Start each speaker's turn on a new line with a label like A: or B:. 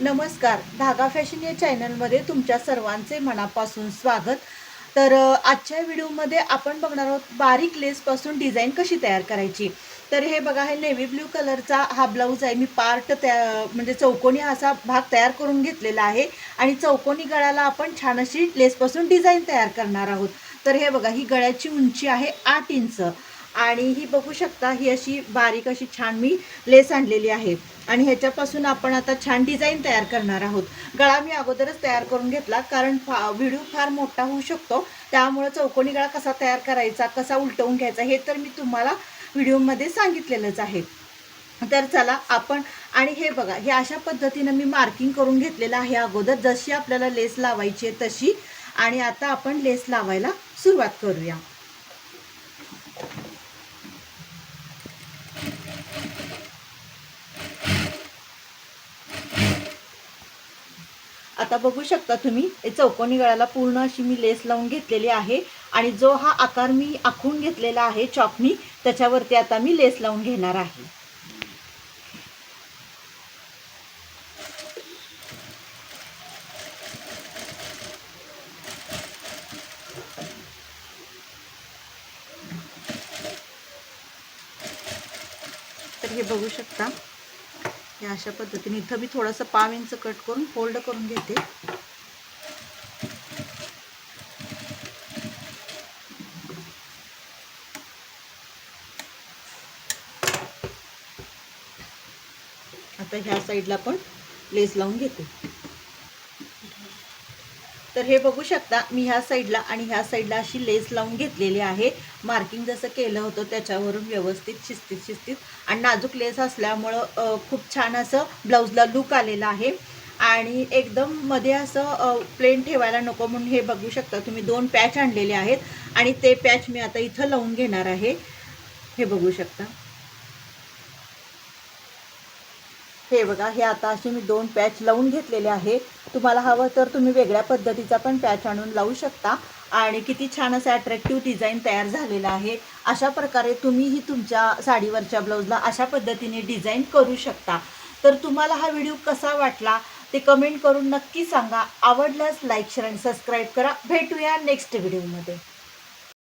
A: नमस्कार. धागा फॅशन या चॅनलमध्ये तुमच्या सर्वांचे मनापासून स्वागत. तर आजच्या व्हिडिओमध्ये आपण बघणार आहोत बारीक लेसपासून डिझाईन कशी तयार करायची. तर हे बघा हे नेव्ही ब्ल्यू कलरचा हा ब्लाऊज आहे. मी पार्ट त्या म्हणजे चौकोनी असा भाग तयार करून घेतलेला आहे आणि चौकोनी गळ्याला आपण छान अशी लेसपासून डिझाईन तयार करणार आहोत. तर हे बघा ही गळ्याची उंची आहे आठ इंच. आणि ही बघू शकता ही अशी बारीक अशी छान मी लेस आणलेली आहे. आणि ह्याच्यापासून आपण आता छान डिझाईन तयार करणार आहोत. गळा मी अगोदरच तयार करून घेतला कारण फा व्हिडिओ फार मोठा होऊ शकतो. त्यामुळं चौकोनी गळा कसा तयार करायचा कसा उलटवून घ्यायचा हे तर मी तुम्हाला व्हिडिओमध्ये सांगितलेलंच आहे. तर चला आपण आणि हे बघा हे अशा पद्धतीनं मी मार्किंग करून घेतलेलं आहे अगोदर. जशी आपल्याला लेस लावायची आहे तशी. आणि आता आपण लेस लावायला सुरुवात करूया. आता बघू शकता तुम्ही चौकोनी गळ्याला पूर्ण अशी मी लेस लावून घेतलेली आहे. आणि जो हा आकार मी आखून घेतलेला आहे चॉकनी त्याच्यावरती आता मी लेस लावून घेणार आहे. तर हे बघू शकता. हे अशा पद्धतीने इथं मी थोडंसं पाव इंच कट करून फोल्ड करून घेते. आता ह्या साईडला पण लेस लावून घेते. तर हे बघू शकता मी ह्या साईडला आणि ह्या साईडला अशी लेस लावून घेतलेली आहे. मार्किंग जसं केलं होतं त्याच्यावरून व्यवस्थित शिस्तीत शिस्तीत. आणि नाजूक लेस असल्यामुळं खूप छान असं ब्लाऊजला लुक आलेला आहे. आणि एकदम मध्ये असं प्लेन ठेवायला नको म्हणून हे बघू शकता तुम्ही दोन पॅच आणलेले आहेत. आणि ते पॅच मी आता इथं लावून घेणार आहे. हे बघू शकता. हे बघा हे आता असे मी दोन पॅच लावून घेतलेले आहे. तुम्हाला हवं तर तुम्ही वेगळ्या पद्धतीचा पण पॅच आणून लावू शकता. आणि किती छान असं अट्रॅक्टिव्ह डिझाईन तयार झालेलं आहे. अशा प्रकारे तुम्हीही तुमच्या साडीवरच्या ब्लाऊजला अशा पद्धतीने डिझाईन करू शकता. तर तुम्हाला हा व्हिडिओ कसा वाटला ते कमेंट करून नक्की सांगा. आवडल्यास लाईक शेअर आणि सबस्क्राईब करा. भेटूया नेक्स्ट व्हिडिओमध्ये